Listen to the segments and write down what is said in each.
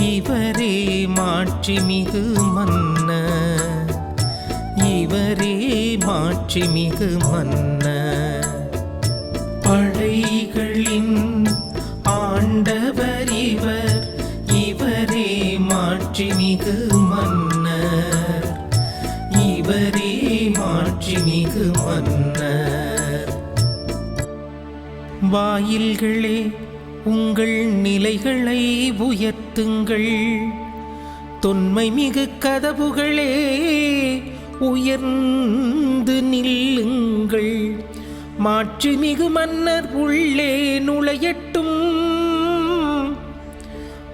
இவரே மாட்சிமிகு மன்ன இவரே மாட்சிமிகு மன்ன படைகளின் ஆண்டவர் இவர் இவரே மாட்சிமிகு மன்னர். இவரே மாட்சிமிகு மன்னர். வாயில்களே உங்கள் நிலைகளை உயர்த்துங்கள். தொன்மை மிகு கதவுகளே உயர்ந்து நில்லுங்கள். மாட்சிமிகு மன்னர் உள்ளே நுழையட்டும்.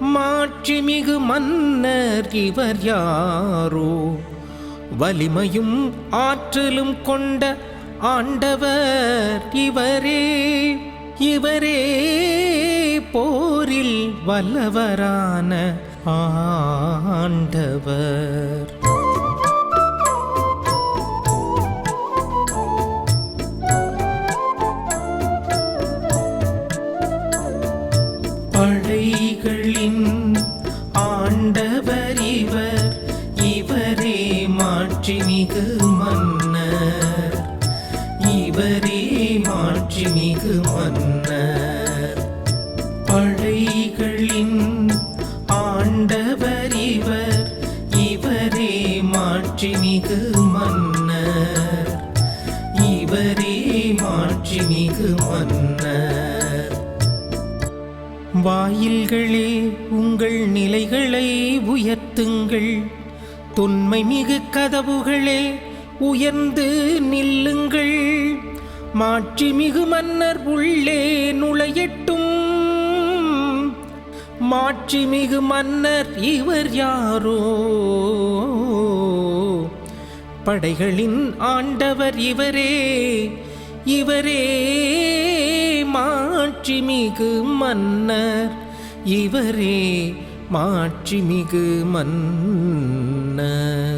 மாட்சிமிகு மன்னர் இவர் யாரோ? வலிமையும் ஆற்றலும் கொண்ட ஆண்டவர் இவரே. இவரே போரில் வல்லவரான ஆண்டவர். படைகளின் ஆண்டவர் இவர் இவரே மாட்சிமிகு மன்னர். இவரே மாட்சிமிகு மன்னர் வாயில்களே உங்கள் நிலைகளை உயர்த்துங்கள். தொன்மை மிகு கதவுகளே உயர்ந்து நில்லுங்கள். மாட்சிமிகு மன்னர் உள்ளே நுழையட்டும். மாட்சிமிகு மன்னர் இவர் யாரோ? படைகளின் ஆண்டவர் இவரே இவரே. மாட்சிமிகு மன்னர். இவரே மாட்சிமிகு மன்னர்.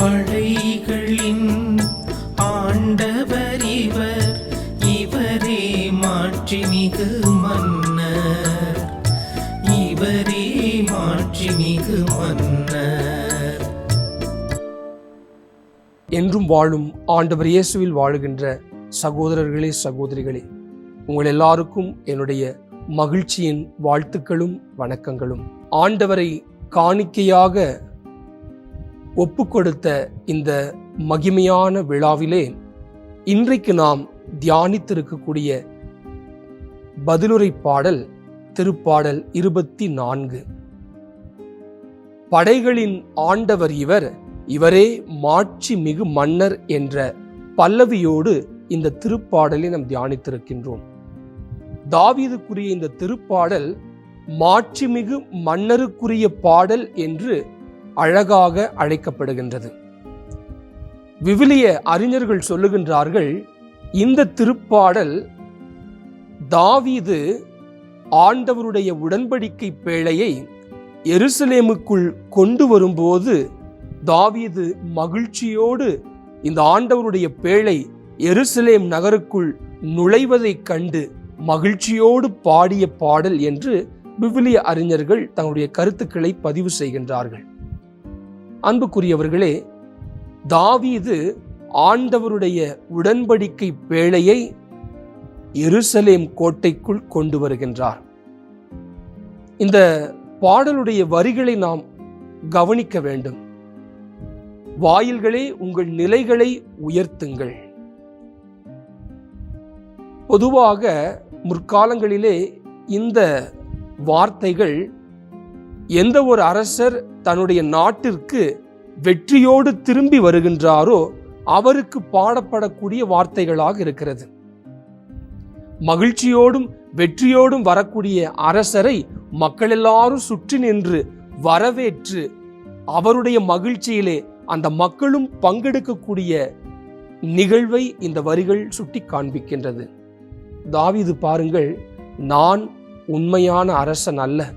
படைகளின் ஆண்டவர் இவர் இவரே மாட்சிமிகு மன்னர். இவரே மாட்சிமிகு மன்னர். என்றும் வாழும் ஆண்டவர் இயேசுவில் வாழுகின்ற சகோதரர்களே சகோதரிகளே உங்கள் எல்லாருக்கும் என்னுடைய மகிழ்ச்சியின் வாழ்த்துக்களும் வணக்கங்களும். ஆண்டவரை காணிக்கையாக ஒப்பு கொடுத்த இந்த மகிமையான விழாவிலே இன்றைக்கு நாம் தியானித்திருக்கக்கூடிய பதிலுரை பாடல் திருப்பாடல் இருபத்தி நான்கு படைகளின் ஆண்டவர் இவர் இவரே மாட்சி மிகு மன்னர் என்ற பல்லவியோடு இந்த திருப்பாடலை நாம் தியானித்திருக்கின்றோம். தாவீதுக்குரிய இந்த திருப்பாடல் மாட்சிமிகு மன்னருக்குரிய பாடல் என்று அழகாக அழைக்கப்படுகின்றது. விவிலிய அறிஞர்கள் சொல்லுகின்றார்கள் இந்த திருப்பாடல் தாவீது ஆண்டவருடைய உடன்படிக்கை பேழையை எருசலேமுக்குள் கொண்டு வரும்போது தாவீது மகிழ்ச்சியோடு இந்த ஆண்டவருடைய பேழை எருசலேம் நகருக்குள் நுழைவதைக் கண்டு மகிழ்ச்சியோடு பாடிய பாடல் என்று விவிலிய அறிஞர்கள் தங்களுடைய கருத்துக்களை பதிவு செய்கின்றார்கள். அன்புக்குரியவர்களே தாவீது ஆண்டவருடைய உடன்படிக்கை வேலையை எருசலேம் கோட்டைக்குள் கொண்டு வருகின்றார். இந்த பாடலுடைய வரிகளை நாம் கவனிக்க வேண்டும். வாயில்களே உங்கள் நிலைகளை உயர்த்துங்கள். பொதுவாக முற்காலங்களிலே இந்த வார்த்தைகள் எந்த ஒரு அரசர் தன்னுடைய நாட்டிற்கு வெற்றியோடு திரும்பி வருகின்றாரோ அவருக்கு பாடப்படக்கூடிய வார்த்தைகளாக இருக்கிறது. மகிழ்ச்சியோடும் வெற்றியோடும் வரக்கூடிய அரசரை மக்கள் எல்லாரும் சுற்றி நின்று வரவேற்று அவருடைய மகிழ்ச்சியிலே அந்த மக்களும் பங்கெடுக்கக்கூடிய நிகழ்வை இந்த வரிகள் சுட்டி காண்பிக்கின்றது. தாவிது பாருங்கள் நான் உண்மையான அரசன் அல்ல.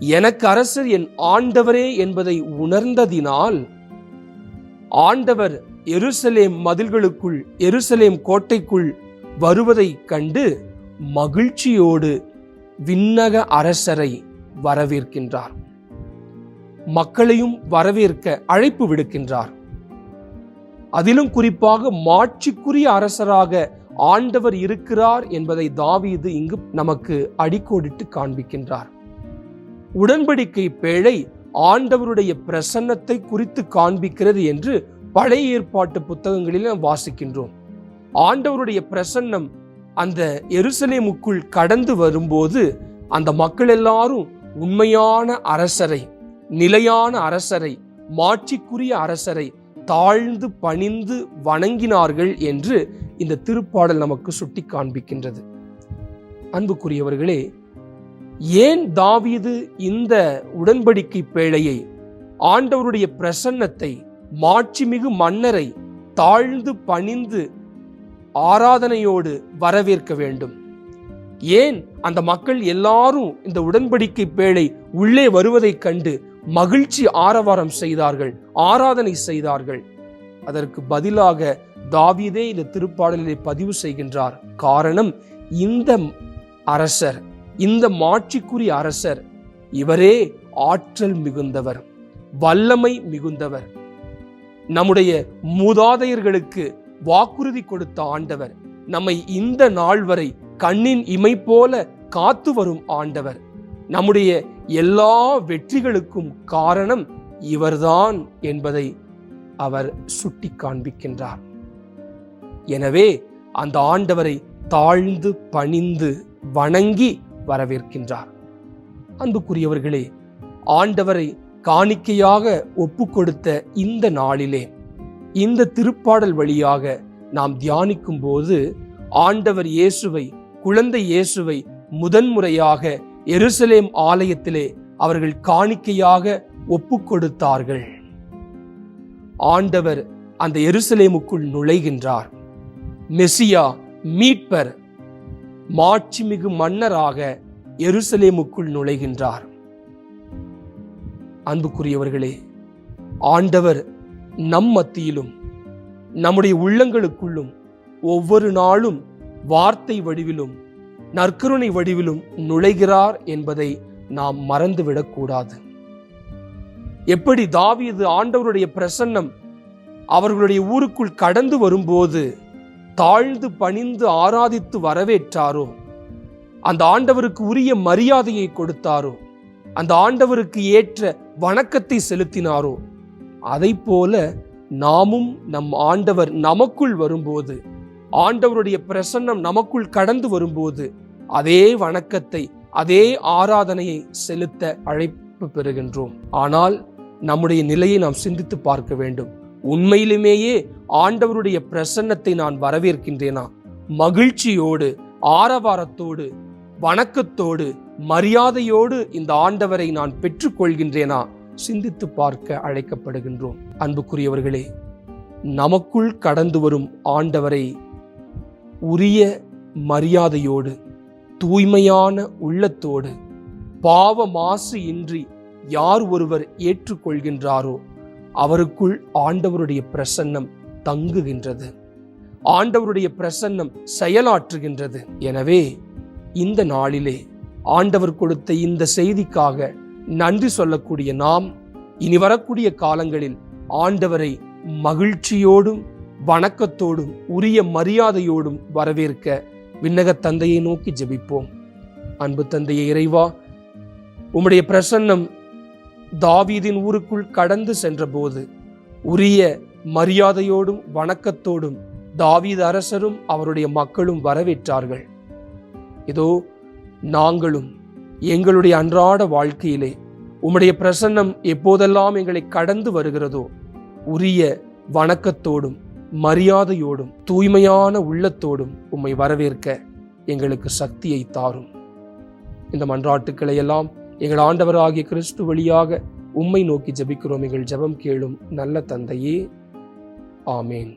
எனக்கு அரசர் என் ஆண்டவரே என்பதை உணர்ந்ததினால் ஆண்டவர் எருசலேம் மதில்களுக்குள் எருசலேம் கோட்டைக்குள் வருவதைக் கண்டு மகிழ்ச்சியோடு விண்ணக அரசரை வரவேற்கின்றார். மக்களையும் வரவேற்க அழைப்பு விடுக்கின்றார். அதிலும் குறிப்பாக மாட்சிக்குரிய அரசராக ஆண்டவர் இருக்கிறார் என்பதை தாவீது இங்கு நமக்கு அடிக்கோடிட்டு காண்பிக்கின்றார். உடன்படிக்கை பேழை ஆண்டவருடைய பிரசன்னத்தை குறித்து காண்பிக்கிறது என்று பழைய ஏற்பாட்டு புத்தகங்களில் நாம் வாசிக்கின்றோம். ஆண்டவருடைய பிரசன்னம் அந்த எருசலேமுக்குள் கடந்து வரும்போது அந்த மக்கள் எல்லாரும் உண்மையான அரசரை நிலையான அரசரை மாட்சிக்குரிய அரசரை தாழ்ந்து பணிந்து வணங்கினார்கள் என்று இந்த திருப்பாடல் நமக்கு சுட்டி காண்பிக்கின்றது அன்புக்குரியவர்களே ஏன் தாவீது இந்த உடன்படிக்கை பேழையை ஆண்டவருடைய பிரசன்னத்தை மாட்சிமிகு மன்னரை தாழ்ந்து பணிந்து ஆராதனையோடு வரவேற்க வேண்டும்? ஏன் அந்த மக்கள் எல்லாரும் இந்த உடன்படிக்கை பேழை உள்ளே வருவதைக் கண்டு மகிழ்ச்சி ஆரவாரம் செய்தார்கள் ஆராதனை செய்தார்கள்? அதற்கு பதிலாக தாவீதே இந்த திருப்பாடலிலே பதிவு செய்கின்றார். காரணம் இந்த அரசர். இந்த மாட்சிக்குரிய அரசர் இவரே ஆற்றல் மிகுந்தவர் வல்லமை மிகுந்தவர். நம்முடைய மூதாதையர்களுக்கு வாக்குறுதி கொடுத்த ஆண்டவர் நம்மை இந்த நாள் வரை கண்ணின் இமை போல காத்து வரும் ஆண்டவர். நம்முடைய எல்லா வெற்றிகளுக்கும் காரணம் இவர்தான் என்பதை அவர் சுட்டி காண்பிக்கின்றார் எனவே அந்த ஆண்டவரை தாழ்ந்து பணிந்து வணங்கி வரவேற்கின்றார். அன்புக்குரியவர்களே ஆண்டவரை காணிக்கையாக ஒப்பு கொடுத்த இந்த நாளிலே இந்த திருப்பாடல் வழியாக நாம் தியானிக்கும் போது ஆண்டவர் இயேசுவை குழந்தை இயேசுவை முதன்முறையாக எருசலேம் ஆலயத்திலே அவர்கள் காணிக்கையாக ஒப்பு கொடுத்தார்கள் ஆண்டவர் அந்த எருசலேமுக்குள் நுழைகின்றார். மெசியா மீட்பர் மாட்சிமிகு மன்னராக எருசலேமுக்குள் நுழைகின்றார். அன்புக்குரியவர்களே ஆண்டவர் நம் மத்தியிலும் நம்முடைய உள்ளங்களுக்குள்ளும் ஒவ்வொரு நாளும் வார்த்தை வடிவிலும் நற்கருணை வடிவிலும் நுழைகிறார் என்பதை நாம் மறந்துவிடக்கூடாது. எப்படி தாவியது ஆண்டவருடைய பிரசன்னம் அவர்களுடைய ஊருக்குள் கடந்து வரும்போது தாழ்ந்து பணிந்து ஆராதித்து வரவேற்றாரோ? அந்த ஆண்டவருக்கு உரிய மரியாதையை கொடுத்தாரோ? அந்த ஆண்டவருக்கு ஏற்ற வணக்கத்தை செலுத்தினாரோ? அதை போல நாமும் நம் ஆண்டவர் நமக்குள் வரும்போது ஆண்டவருடைய பிரசன்னம் நமக்குள் கடந்து வரும்போது அதே வணக்கத்தை அதே ஆராதனையை செலுத்த அழைப்பு பெறுகின்றோம். ஆனால் நம்முடைய நிலையை நாம் சிந்தித்து பார்க்க வேண்டும். உண்மையிலுமேயே ஆண்டவருடைய பிரசன்னத்தை நான் வரவேற்கின்றேனா? மகிழ்ச்சியோடு ஆரவாரத்தோடு வணக்கத்தோடு மரியாதையோடு இந்த ஆண்டவரை நான் பெற்றுக்கொள்கின்றேனா? சிந்தித்து பார்க்க அழைக்கப்படுகின்றோம். அன்புக்குரியவர்களே நமக்குள் கடந்து வரும் ஆண்டவரை உரிய மரியாதையோடு தூய்மையான உள்ளத்தோடு பாவ மாசு இன்றி யார் ஒருவர் ஏற்றுக்கொள்கின்றாரோ அவருக்குள் ஆண்டவருடைய பிரசன்னம் தங்குகின்றது. ஆண்டவருடைய பிரசன்னம் செயலாற்றுகின்றது. எனவே இந்த நாளிலே ஆண்டவர் கொடுத்த இந்த செய்திக்காக நன்றி சொல்லக்கூடிய நாம் இனி வரக்கூடிய காலங்களில் ஆண்டவரை மகிழ்ச்சியோடும் வணக்கத்தோடும் உரிய மரியாதையோடும் வரவேற்க விண்ணக தந்தையை நோக்கி ஜெபிப்போம். அன்பு தந்தையை இறைவா உம்முடைய பிரசன்னம் தாவீதின் ஊருக்குள் கடந்து சென்றபோது உரிய மரியாதையோடும் வணக்கத்தோடும் தாவீது அரசரும் அவருடைய மக்களும் வரவேற்றார்கள். இதோ நாங்களும் எங்களுடைய அன்றாட வாழ்க்கையிலே உம்முடைய பிரசன்னம் எப்போதெல்லாம் எங்களை கடந்து வருகிறதோ உரிய வணக்கத்தோடும் மரியாதையோடும் தூய்மையான உள்ளத்தோடும் உம்மை வரவேற்க எங்களுக்கு சக்தியை தாரும். இந்த மன்றாட்டுக்களை எல்லாம் எங்கள் ஆண்டவர் ஆகிய கிறிஸ்து வழியாக உம்மை நோக்கி ஜெபிக்கிறோம். எங்கள் ஜெபம் கேளும் நல்ல தந்தையே. ஆமேன்.